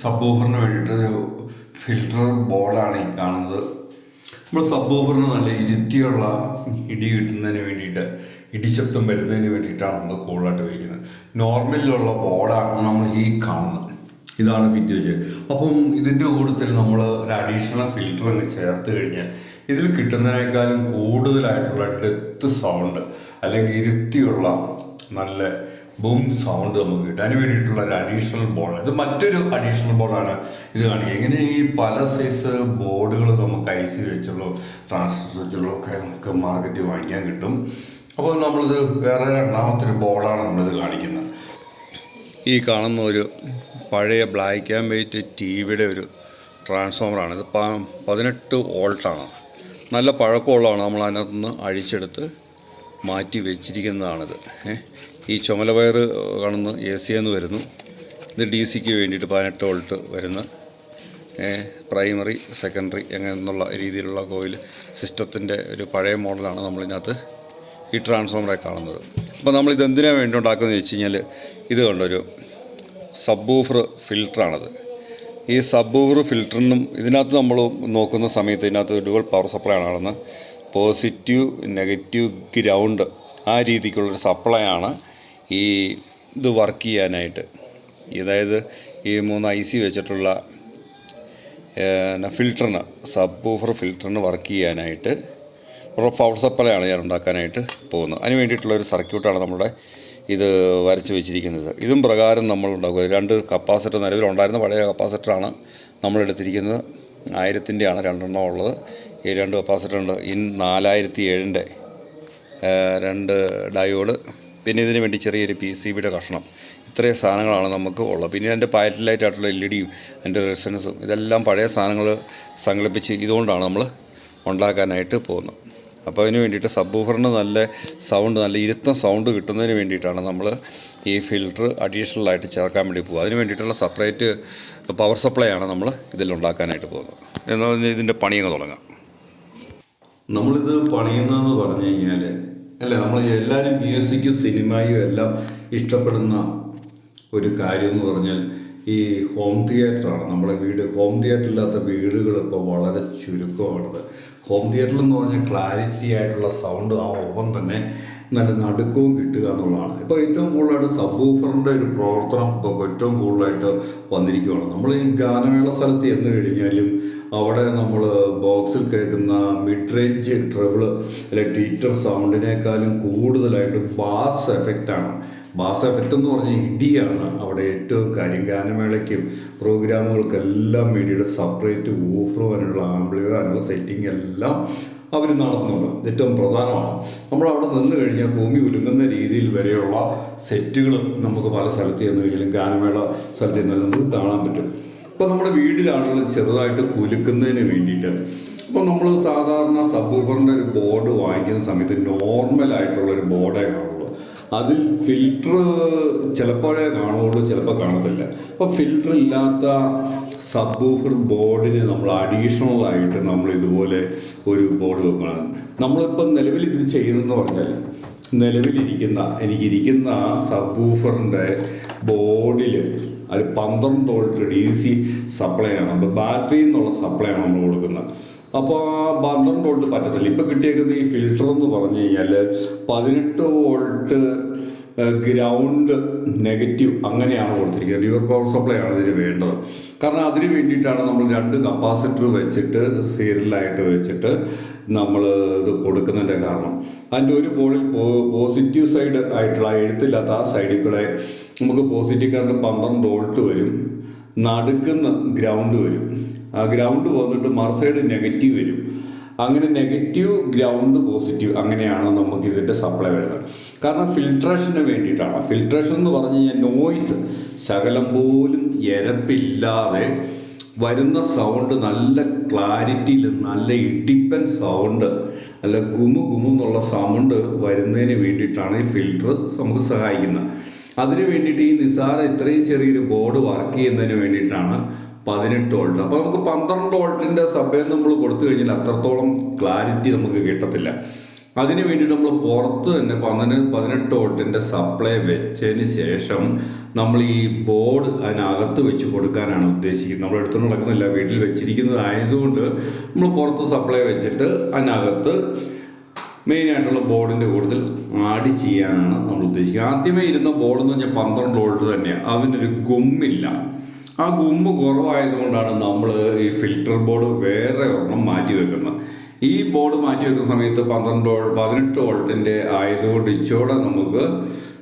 Sub ഓഫറിന് വേണ്ടിയിട്ട് filter ബോർഡാണ് ഈ കാണുന്നത്. നമ്മൾ സബ്ബോഫറിന് നല്ല ഇരുത്തിയുള്ള ഇടി കിട്ടുന്നതിന് വേണ്ടിയിട്ട് ഇടിശബ്ദം വരുന്നതിന് വേണ്ടിയിട്ടാണ് നമ്മൾ കൂടുതലായിട്ട് ഉപയോഗിക്കുന്നത്. നോർമലിലുള്ള ബോർഡാണ് നമ്മൾ ഈ കാണുന്നത്. ഇതാണ് ഫിറ്റ് വെച്ചത് അപ്പം ഇതിന്റെ കൂട്ടത്തിൽ നമ്മൾ ഒരു അഡീഷണൽ ഫിൽറ്റർ അങ്ങ് ചേർത്ത് കഴിഞ്ഞാൽ ഇതിൽ കിട്ടുന്നതിനേക്കാളും കൂടുതലായിട്ടുള്ള ഡെത്ത് സൗണ്ട് അല്ലെങ്കിൽ ഇരുത്തിയുള്ള നല്ല ബൂം സൗണ്ട് നമുക്ക് കിട്ടും. അതിന് വേണ്ടിയിട്ടുള്ള ഒരു അഡീഷണൽ ബോർഡ് ഇത് മറ്റൊരു അഡീഷണൽ ബോർഡാണ് ഇത് കാണിക്കുക ഇങ്ങനെ ഈ പല സൈസ് ബോർഡുകൾ നമുക്ക് ഐ സി വെച്ചുള്ളൂ ട്രാൻസ്ഫർ വെച്ചുള്ളൂ ഒക്കെ നമുക്ക് മാർക്കറ്റിൽ വാങ്ങിക്കാൻ കിട്ടും. അപ്പോൾ നമ്മളിത് വേറെ രണ്ടാമത്തെ ഒരു ബോർഡാണ് നമ്മളിത് കാണിക്കുന്നത്. ഈ കാണുന്ന ഒരു പഴയ ബ്ലാക്ക് ആൻഡ് വൈറ്റ് ടി വിയുടെ ഒരു ട്രാൻസ്ഫോമറാണ് ഇത് പതിനെട്ട് വോൾട്ടാണ് നല്ല പഴക്കമുള്ളതാണ്. നമ്മൾ അതിനകത്ത് നിന്ന് അഴിച്ചെടുത്ത് മാറ്റി വെച്ചിരിക്കുന്നതാണിത്. ഈ ചുമല വയർ കാണുന്ന എ സി എന്ന് വരുന്നു. ഇത് ഡി സിക്ക് വേണ്ടിയിട്ട് പതിനെട്ട് വോൾട്ട് വരുന്ന പ്രൈമറി സെക്കൻഡറി എന്നുള്ള രീതിയിലുള്ള കോയിൽ സിസ്റ്റത്തിന്റെ ഒരു പഴയ മോഡലാണ് നമ്മളിതിനകത്ത് ഈ ട്രാൻസ്ഫോമറെ കാണുന്നത്. അപ്പോൾ നമ്മൾ ഇത് എന്തിനാണ് വേണ്ടി ഉണ്ടാക്കുന്നത് വെച്ച് കഴിഞ്ഞാൽ ഇത് കണ്ടൊരു സബ്ബൂഫർ ഫിൽറ്ററാണത് ഈ സബ്ബൂഫർ ഫിൽറ്ററിനും ഇതിനകത്ത് നമ്മൾ നോക്കുന്ന സമയത്ത് ഇതിനകത്ത് ഡുവൽ പവർ സപ്ലൈ ആണ് കാണുന്നത് പോസിറ്റീവ് നെഗറ്റീവ് ഗ്രൗണ്ട് ആ രീതിക്കുള്ളൊരു സപ്ലൈ ആണ് ഈ ഇത് വർക്ക് ചെയ്യാനായിട്ട്. അതായത് ഈ മൂന്ന് ഐ സി വെച്ചിട്ടുള്ള ഫിൽറ്ററിന് സബ് ഓഫർ ഫിൽറ്ററിന് വർക്ക് ചെയ്യാനായിട്ട് ഒരു പവർ സപ്ലൈയാണ് ഞാൻ ഉണ്ടാക്കാനായിട്ട് പോകുന്നത്. അതിന് വേണ്ടിയിട്ടുള്ള ഒരു സർക്യൂട്ടാണ് നമ്മുടെ ഇത് വരച്ച് വെച്ചിരിക്കുന്നത്. ഇതും പ്രകാരം നമ്മൾ ഉണ്ടാക്കുക. രണ്ട് കപ്പാസിറ്റർ നിലവിലുണ്ടായിരുന്ന പഴയ കപ്പാസിറ്ററാണ് നമ്മൾ എടുത്തിരിക്കുന്നത്. ആയിരത്തിന്റെയാണ് രണ്ടെണ്ണം ഉള്ളത്. ഈ രണ്ട് കപ്പാസിറ്റർ ഉണ്ട്. ഇൻ നാലായിരത്തി ഏഴിന്റെ രണ്ട് ഡയോഡ് പിന്നെ ഇതിന് വേണ്ടി ചെറിയൊരു പി സി ബിയുടെ കഷ്ണം. ഇത്രയും സാധനങ്ങളാണ് നമുക്ക് ഉള്ളത്. പിന്നെ എന്റെ പാറ്റ് ലൈറ്റ് ആയിട്ടുള്ള എൽ ഇ ഡിയും എന്റെ റെസിഡൻസും ഇതെല്ലാം പഴയ സാധനങ്ങൾ സംഘടിപ്പിച്ച് ഇതുകൊണ്ടാണ് നമ്മൾ ഉണ്ടാക്കാനായിട്ട് പോകുന്നത്. അപ്പോൾ അതിന് വേണ്ടിയിട്ട് സബ് ഊഫറിന് നല്ല സൗണ്ട് നല്ല ഇരുത്തം സൗണ്ട് കിട്ടുന്നതിന് വേണ്ടിയിട്ടാണ് നമ്മൾ ഈ ഫിൽറ്റർ അഡീഷണൽ ആയിട്ട് ചേർക്കാൻ വേണ്ടി പോകുക അതിന് വേണ്ടിയിട്ടുള്ള സെപ്പറേറ്റ് പവർ സപ്ലൈ ആണ് നമ്മൾ ഇതിൽ ഉണ്ടാക്കാനായിട്ട് പോകുന്നത്. എന്ന് പറഞ്ഞാൽ ഇതിന്റെ പണിയങ്ങ് തുടങ്ങാം. നമ്മളിത് പണിയുന്നതെന്ന് പറഞ്ഞു കഴിഞ്ഞാൽ അല്ലേ നമ്മൾ എല്ലാവരും മ്യൂസിക്കും സിനിമയും എല്ലാം ഇഷ്ടപ്പെടുന്ന ഒരു കാര്യം എന്ന് പറഞ്ഞാൽ ഈ ഹോം തിയേറ്ററാണ് നമ്മുടെ വീട് ഹോം തിയേറ്റർ ഇല്ലാത്ത വീടുകൾ ഇപ്പോൾ വളരെ ചുരുക്കമാണത്. ഹോം തിയേറ്ററിൽ എന്ന് പറഞ്ഞാൽ ക്ലാരിറ്റി ആയിട്ടുള്ള സൗണ്ട് ആ ഓവൻ തന്നെ നല്ല നടുക്കവും കിട്ടുക എന്നുള്ളതാണ്. ഇപ്പോൾ ഏറ്റവും കൂടുതലായിട്ട് സബ് ഒരു പ്രവർത്തനം ഇപ്പോൾ ഏറ്റവും കൂടുതലായിട്ട് വന്നിരിക്കുകയാണ് നമ്മൾ ഈ ഗാനമേള സ്ഥലത്ത് ചെന്ന് കഴിഞ്ഞാലും അവിടെ നമ്മൾ ബോക്സിൽ കേൾക്കുന്ന മിഡ് റേഞ്ച് ട്രിബിൾ അല്ലെ ടീറ്റർ സൗണ്ടിനേക്കാളും കൂടുതലായിട്ട് ബാസ് എഫക്റ്റാണ് ബാസ് എഫക്റ്റ് എന്ന് പറഞ്ഞ ഇടിയാണ് അവിടെ ഏറ്റവും കാര്യം. ഗാനമേളയ്ക്കും പ്രോഗ്രാമുകൾക്കെല്ലാം വേണ്ടിയിട്ട് സെപ്പറേറ്റ് ആംബ്ലിയർ അതിനുള്ള സെറ്റിംഗ് എല്ലാം അവർ നടത്തുന്നുണ്ട്. ഏറ്റവും പ്രധാനമാണ്. നമ്മൾ അവിടെ നിന്ന് കഴിഞ്ഞാൽ ഭൂമി ഉലുങ്ങുന്ന രീതിയിൽ വരെയുള്ള സെറ്റുകൾ നമുക്ക് പല സ്ഥലത്ത് ചെന്ന് കഴിഞ്ഞാലും ഗാനമേള സ്ഥലത്ത് ചെന്നാലും നമുക്ക് കാണാൻ പറ്റും. ഇപ്പോൾ നമ്മുടെ വീട്ടിലാണെങ്കിലും ചെറുതായിട്ട് കുലുക്കുന്നതിന് വേണ്ടിയിട്ട് ഇപ്പോൾ നമ്മൾ സാധാരണ സബ്ബൂഫറിന്റെ ഒരു ബോർഡ് വാങ്ങിക്കുന്ന സമയത്ത് നോർമൽ ആയിട്ടുള്ള ഒരു ബോർഡേ കാണുള്ളൂ. അതിൽ ഫിൽറ്റർ ചിലപ്പോഴേ കാണുള്ളൂ ചിലപ്പോൾ കാണത്തില്ല. അപ്പോൾ ഫിൽറ്റർ ഇല്ലാത്ത സബ്ബൂഫർ ബോർഡിന് നമ്മൾ അഡീഷണൽ ആയിട്ട് നമ്മൾ ഇതുപോലെ ഒരു ബോർഡ് വെക്കണം. നമ്മളിപ്പം നിലവിൽ ഇത് ചെയ്യുന്നതെന്ന് പറഞ്ഞാൽ നിലവിലിരിക്കുന്ന എനിക്കിരിക്കുന്ന സബ് സബ്ബൂഫറിന്റെ ബോർഡിൽ അത് പന്ത്രണ്ട് വോൾട്ട് ഡി സി സപ്ലൈ ആണ്. അപ്പോൾ ബാറ്ററി എന്നുള്ള സപ്ലൈ ആണ് നമ്മൾ കൊടുക്കുന്നത്. അപ്പോൾ ആ പന്ത്രണ്ട് വോൾട്ട് പറ്റത്തില്ല. ഇപ്പം കിട്ടിയേക്കുന്ന ഈ ഫിൽട്ടർ എന്ന് പറഞ്ഞു കഴിഞ്ഞാൽ പതിനെട്ട് വോൾട്ട് ഗ്രൗണ്ട് നെഗറ്റീവ് അങ്ങനെയാണ് കൊടുത്തിരിക്കുന്നത്. റിവർ പവർ സപ്ലൈ ആണ് ഇതിന് വേണ്ടത്. കാരണം അതിന് വേണ്ടിയിട്ടാണ് നമ്മൾ രണ്ട് കപ്പാസിറ്റർ വെച്ചിട്ട് സീരിയലായിട്ട് വെച്ചിട്ട് നമ്മൾ ഇത് കൊടുക്കുന്നതിന്റെ കാരണം. അതിന്റെ ഒരു ബോളിൽ പോസിറ്റീവ് സൈഡ് ആയിട്ടുള്ള എഴുത്തില്ലാത്ത ആ സൈഡിൽ കൂടെ നമുക്ക് പോസിറ്റീവ് കറണ്ട് പന്ത്രണ്ട് വോൾട്ട് വരും. നടുക്കുന്ന ഗ്രൗണ്ട് വരും. ഗ്രൗണ്ട് വന്നിട്ട് മറുസൈഡ് നെഗറ്റീവ് വരും. അങ്ങനെ നെഗറ്റീവ് ഗ്രൗണ്ട് പോസിറ്റീവ് അങ്ങനെയാണ് നമുക്ക് ഇതിന്റെ സപ്ലൈ വരുന്നത്. കാരണം ഫിൽട്രേഷന് വേണ്ടിയിട്ടാണ്. ഫിൽട്രേഷൻ എന്ന് പറഞ്ഞു കഴിഞ്ഞാൽ നോയ്സ് ശകലം പോലും എരപ്പില്ലാതെ വരുന്ന സൗണ്ട് നല്ല ക്ലാരിറ്റിയിൽ നല്ല ഇടിപ്പൻ സൗണ്ട് അല്ല ഗുമു ഗുമു എന്നുള്ള സൗണ്ട് വരുന്നതിന് വേണ്ടിയിട്ടാണ് ഈ ഫിൽറ്റർ നമുക്ക് സഹായിക്കുന്നത്. അതിന് വേണ്ടിയിട്ട് ഈ നിസാര ഇത്രയും ചെറിയൊരു ബോർഡ് വർക്ക് ചെയ്യുന്നതിന് വേണ്ടിയിട്ടാണ് പതിനെട്ട് വോൾട്ട് അപ്പോൾ നമുക്ക് പന്ത്രണ്ട് വോൾട്ടിന്റെ സബേ നമ്മൾ കൊടുത്തു കഴിഞ്ഞാൽ അത്രത്തോളം ക്ലാരിറ്റി നമുക്ക് കിട്ടത്തില്ല. അതിന് വേണ്ടി നമ്മൾ പുറത്ത് തന്നെ പന്ത്രണ്ട് പതിനെട്ട് വോൾട്ടിന്റെ സപ്ലൈ വെച്ചതിന് ശേഷം നമ്മൾ ഈ ബോർഡ് അതിനകത്ത് വെച്ച് കൊടുക്കാനാണ് ഉദ്ദേശിക്കുന്നത്. നമ്മൾ എടുത്തുകൊണ്ട് നടക്കുന്നില്ല വീട്ടിൽ വെച്ചിരിക്കുന്നത് ആയതുകൊണ്ട് നമ്മൾ പുറത്ത് സപ്ലൈ വെച്ചിട്ട് അതിനകത്ത് മെയിനായിട്ടുള്ള ബോർഡിന്റെ കൂടുതൽ ആഡ് ചെയ്യാനാണ് നമ്മൾ ഉദ്ദേശിക്കുന്നത്. ആദ്യമേ ഇരുന്ന ബോർഡ് എന്ന് പറഞ്ഞാൽ പന്ത്രണ്ട് വോൾട്ട് തന്നെയാണ് അതിനൊരു ഗുമ്മില്ല. ആ ഗുമ്മ് കുറവായതുകൊണ്ടാണ് നമ്മൾ ഈ ഫിൽറ്റർ ബോർഡ് വേറെ ഒരെണ്ണം മാറ്റി വെക്കുന്നത്. ഈ ബോർഡ് മാറ്റി വെക്കുന്ന സമയത്ത് പന്ത്രണ്ട് പതിനെട്ട് വോൾട്ടിന്റെ ആയതുകൊണ്ട് ഇച്ചോടെ നമുക്ക്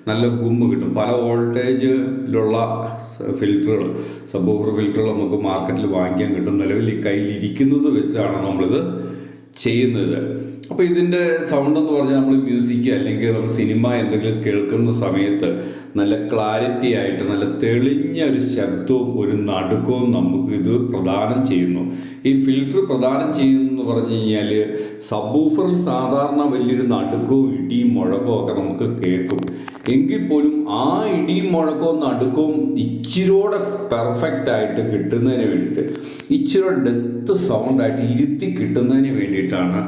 നല്ല ഗുമ്മ് കിട്ടും. പല വോൾട്ടേജിലുള്ള ഫിൽറ്ററുകൾ സബ്ബൂഫർ ഫിൽറ്ററുകൾ നമുക്ക് മാർക്കറ്റിൽ വാങ്ങിക്കാൻ കിട്ടും. നിലവിൽ ഈ കയ്യിലിരിക്കുന്നത് വെച്ചാണ് നമ്മളിത് ചെയ്യുന്നത്. അപ്പോൾ ഇതിന്റെ സൗണ്ട് എന്ന് പറഞ്ഞാൽ നമ്മൾ മ്യൂസിക് അല്ലെങ്കിൽ നമ്മൾ സിനിമ എന്തെങ്കിലും കേൾക്കുന്ന സമയത്ത് നല്ല ക്ലാരിറ്റി ആയിട്ട് നല്ല തെളിഞ്ഞ ഒരു ശബ്ദവും ഒരു നടുക്കവും നമുക്ക് ഇത് പ്രദാനം ചെയ്യുന്നു. ഈ ഫിൽറ്റർ പ്രദാനം ചെയ്യുന്നു പറഞ്ഞു കഴിഞ്ഞാൽ സബൂഫറിൽ സാധാരണ വലിയൊരു നടുക്കവും ഇടിയും മുഴക്കവും ഒക്കെ നമുക്ക് കേൾക്കും. എങ്കിൽ പോലും ആ ഇടിയും മുഴക്കവും നടുക്കവും ഇച്ചിരൂടെ പെർഫെക്റ്റ് ആയിട്ട് കിട്ടുന്നതിന് വേണ്ടിയിട്ട് ഇച്ചിരി ഡെത്ത് സൗണ്ടായിട്ട് ഇരുത്തി കിട്ടുന്നതിന് വേണ്ടിയിട്ടാണ്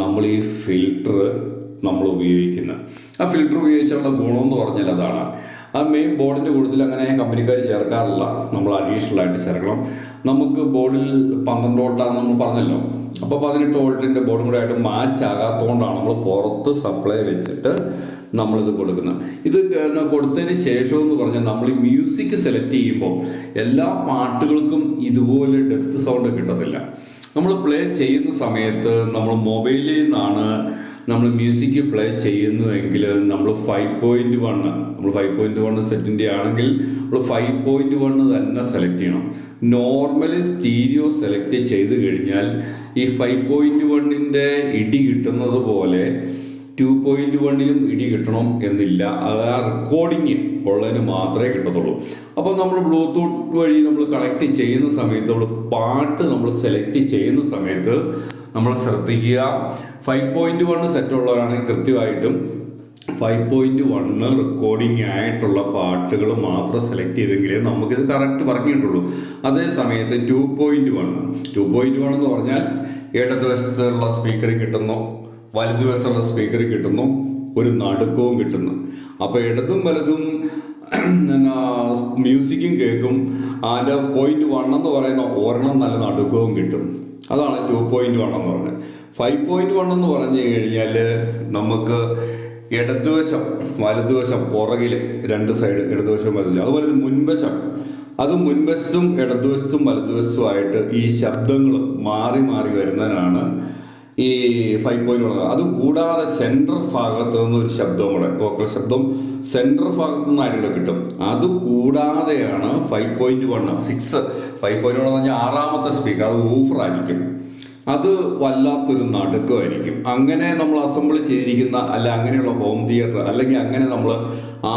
നമ്മൾ ഈ ഫിൽട്ടർ നമ്മൾ ഉപയോഗിക്കുന്നത് ആ ഫിൽറ്റർ ഉപയോഗിച്ചുള്ള ഗുണം എന്ന് പറഞ്ഞാൽ അതാണ്. ആ മെയിൻ ബോർഡിന്റെ കൂട്ടത്തിൽ അങ്ങനെ കമ്പനിക്കാർ ചേർക്കാറില്ല. നമ്മൾ അഡീഷണൽ ആയിട്ട് ചേർക്കണം. നമുക്ക് ബോർഡിൽ പന്ത്രണ്ട് വോൾട്ടാണെന്ന് നമ്മൾ പറഞ്ഞല്ലോ. അപ്പോൾ പതിനെട്ട് വോൾട്ടിന്റെ ബോർഡും കൂടെ ആയിട്ട് മാച്ച് ആകാത്തതുകൊണ്ടാണ് നമ്മൾ പുറത്ത് സപ്ലൈ വെച്ചിട്ട് നമ്മളിത് കൊടുക്കുന്നത്. ഇത് കൊടുത്തതിന് ശേഷം എന്ന് പറഞ്ഞാൽ നമ്മൾ ഈ മ്യൂസിക് സെലക്ട് ചെയ്യുമ്പോൾ എല്ലാ പാട്ടുകൾക്കും ഇതുപോലെ ഡെപ്ത് സൗണ്ട് കിട്ടത്തില്ല. നമ്മൾ പ്ലേ ചെയ്യുന്ന സമയത്ത് നമ്മൾ മൊബൈലിൽ നിന്നാണ് നമ്മൾ മ്യൂസിക് പ്ലേ ചെയ്യുന്നുവെങ്കിൽ നമ്മൾ ഫൈവ് പോയിന്റ് വൺ നമ്മൾ ഫൈവ് പോയിന്റ് വൺ സെറ്റിന്റെ ആണെങ്കിൽ നമ്മൾ ഫൈവ് പോയിന്റ് വൺ തന്നെ സെലക്ട് ചെയ്യണം. നോർമലി സ്റ്റീരിയോ സെലക്ട് ചെയ്ത് കഴിഞ്ഞാൽ ഈ ഫൈവ് പോയിന്റ് വണ്ണിന്റെ ഇടി കിട്ടുന്നത് പോലെ ടു പോയിന്റ് വണ്ണിലും ഇടി കിട്ടണം എന്നില്ല. അത് ആ റെക്കോർഡിങ് ഉള്ളതിന് മാത്രമേ കിട്ടത്തുള്ളൂ. അപ്പോൾ നമ്മൾ ബ്ലൂടൂത്ത് വഴി നമ്മൾ കണക്ട് ചെയ്യുന്ന സമയത്ത് നമ്മൾ പാട്ട് നമ്മൾ സെലക്ട് ചെയ്യുന്ന സമയത്ത് നമ്മൾ ശ്രദ്ധിക്കുക. ഫൈവ് പോയിന്റ് വൺ സെറ്റ് ഉള്ളവരാണെങ്കിൽ കൃത്യമായിട്ടും ഫൈവ് പോയിന്റ് വണ്ണ് റെക്കോർഡിംഗ് ആയിട്ടുള്ള പാട്ടുകൾ മാത്രം സെലക്ട് ചെയ്തെങ്കിലേ നമുക്കിത് കറക്റ്റ് പറഞ്ഞിട്ടുള്ളൂ. അതേ സമയത്ത് two point one two point one എന്ന് പറഞ്ഞാൽ ഇടതുവശത്തുള്ള സ്പീക്കറിൽ കിട്ടുന്നു വലതുവശത്തുള്ള സ്പീക്കറിൽ കിട്ടുന്നു ഒരു നടുക്കവും കിട്ടുന്നു. അപ്പോൾ ഇടതും വലതും എന്നാ മ്യൂസിക്കും കേൾക്കും അതിന്റെ പോയിന്റ് വൺ എന്ന് പറയുന്ന ഒരെണ്ണം നല്ല നടുക്കവും കിട്ടും. അതാണ് ടു പോയിന്റ് വൺ എന്ന് പറഞ്ഞത്. ഫൈവ് പോയിന്റ് വൺ എന്ന് പറഞ്ഞു കഴിഞ്ഞാൽ നമുക്ക് ഇടതുവശം വലതുവശം പുറകിൽ രണ്ട് സൈഡ് ഇടതുവശം വലതുവശം അതുപോലെ മുൻവശം. അത് മുൻവശത്തും ഇടതുവശത്തും വലതുവശത്തുമായിട്ട് ഈ ശബ്ദങ്ങൾ മാറി മാറി വരുന്നതിനാണ് ഈ ഫൈവ് പോയിന്റ് ഉള്ളത്. അത് കൂടാതെ സെൻട്രൽ ഭാഗത്ത് നിന്ന് ഒരു ശബ്ദം കൂടെ വോക്കൽ ശബ്ദം സെൻട്രൽ ഭാഗത്ത് ഇവിടെ കിട്ടും. അത് കൂടാതെയാണ് five point one six five point one എന്ന് പറഞ്ഞാൽ ആറാമത്തെ സ്പീക്കർ അത് ഊഫർ ആയിരിക്കും. അത് വല്ലാത്തൊരു നടുക്കമായിരിക്കും. അങ്ങനെ നമ്മൾ അസംബിൾ ചെയ്തിരിക്കുന്ന അല്ല അങ്ങനെയുള്ള ഹോം തിയേറ്റർ അല്ലെങ്കിൽ അങ്ങനെ നമ്മൾ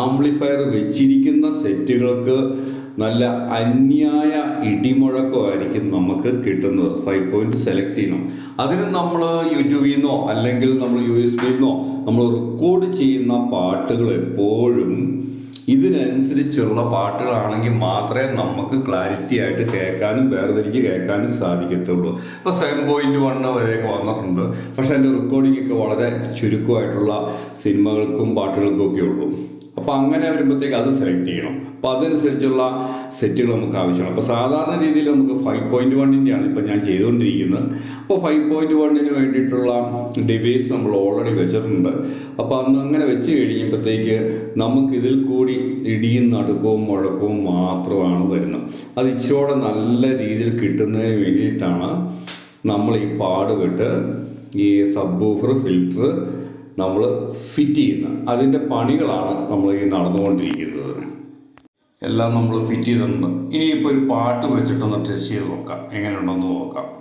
ആംപ്ലിഫയർ വെച്ചിരിക്കുന്ന സെറ്റുകൾക്ക് നല്ല അന്യായ ഇടിമുഴക്കമായിരിക്കും നമുക്ക് കിട്ടുന്നത്. ഫൈവ് പോയിന്റ് സെലക്ട് ചെയ്യണം അതിന് നമ്മൾ യൂട്യൂബിൽ നിന്നോ അല്ലെങ്കിൽ നമ്മൾ യു എസ് ബിയിൽ നിന്നോ നമ്മൾ റെക്കോർഡ് ചെയ്യുന്ന പാട്ടുകൾ എപ്പോഴും ഇതിനനുസരിച്ചുള്ള പാട്ടുകളാണെങ്കിൽ മാത്രമേ നമുക്ക് ക്ലാരിറ്റി ആയിട്ട് കേൾക്കാനും വേർതിരിച്ച് കേൾക്കാനും സാധിക്കത്തുള്ളൂ. ഇപ്പോൾ സെവൻ പോയിന്റ് വൺ വരെയൊക്കെ വന്നിട്ടുണ്ട്. പക്ഷേ എന്റെ റെക്കോർഡിംഗ് ഒക്കെ വളരെ ചുരുക്കമായിട്ടുള്ള സിനിമകൾക്കും പാട്ടുകൾക്കും ഒക്കെ ഉള്ളൂ. അപ്പോൾ അങ്ങനെ വരുമ്പോഴത്തേക്ക് അത് സെലക്ട് ചെയ്യണം. അപ്പോൾ അതനുസരിച്ചുള്ള സെറ്റുകൾ നമുക്ക് ആവശ്യമാണ്. അപ്പോൾ സാധാരണ രീതിയിൽ നമുക്ക് ഫൈവ് പോയിന്റ് വണ്ണിന്റെയാണ് ഇപ്പോൾ ഞാൻ ചെയ്തുകൊണ്ടിരിക്കുന്നത്. അപ്പോൾ ഫൈവ് പോയിന്റ് വണ്ണിന് വേണ്ടിയിട്ടുള്ള ഡിവൈസ് നമ്മൾ ഓൾറെഡി വെച്ചിട്ടുണ്ട്. അപ്പോൾ അന്ന് അങ്ങനെ വെച്ച് കഴിയുമ്പോഴത്തേക്ക് നമുക്ക് ഇതിൽ കൂടി ഇടിയും നടുക്കവും മുഴക്കവും മാത്രമാണ് വരുന്നത്. അത് ഇച്ചിരൂടെ നല്ല രീതിയിൽ കിട്ടുന്നതിന് വേണ്ടിയിട്ടാണ് നമ്മൾ ഈ പാടുപെട്ട് ഈ സബ്ബൂഫർ ഫിൽറ്റർ നമ്മൾ ഫിറ്റ് ചെയ്യുന്ന അതിന്റെ പണികളാണ് നമ്മൾ ഈ നടന്നുകൊണ്ടിരിക്കുന്നത്. എല്ലാം നമ്മൾ ഫിറ്റ് ചെയ്തിട്ടുണ്ട്. ഇനിയിപ്പോൾ ഒരു പാട്ട് വെച്ചിട്ടൊന്ന് ടെസ്റ്റ് ചെയ്ത് നോക്കാം. എങ്ങനെയുണ്ടെന്ന് നോക്കാം.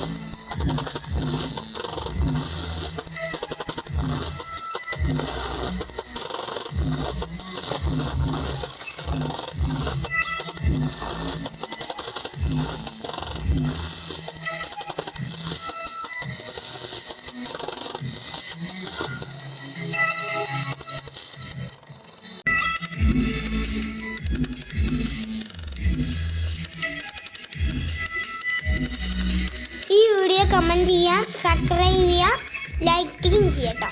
കമന്റ് ചെയ്യുക സബ്സ്ക്രൈബ് ചെയ്യുക ലൈക്കിങ് ചെയ്യട്ടോ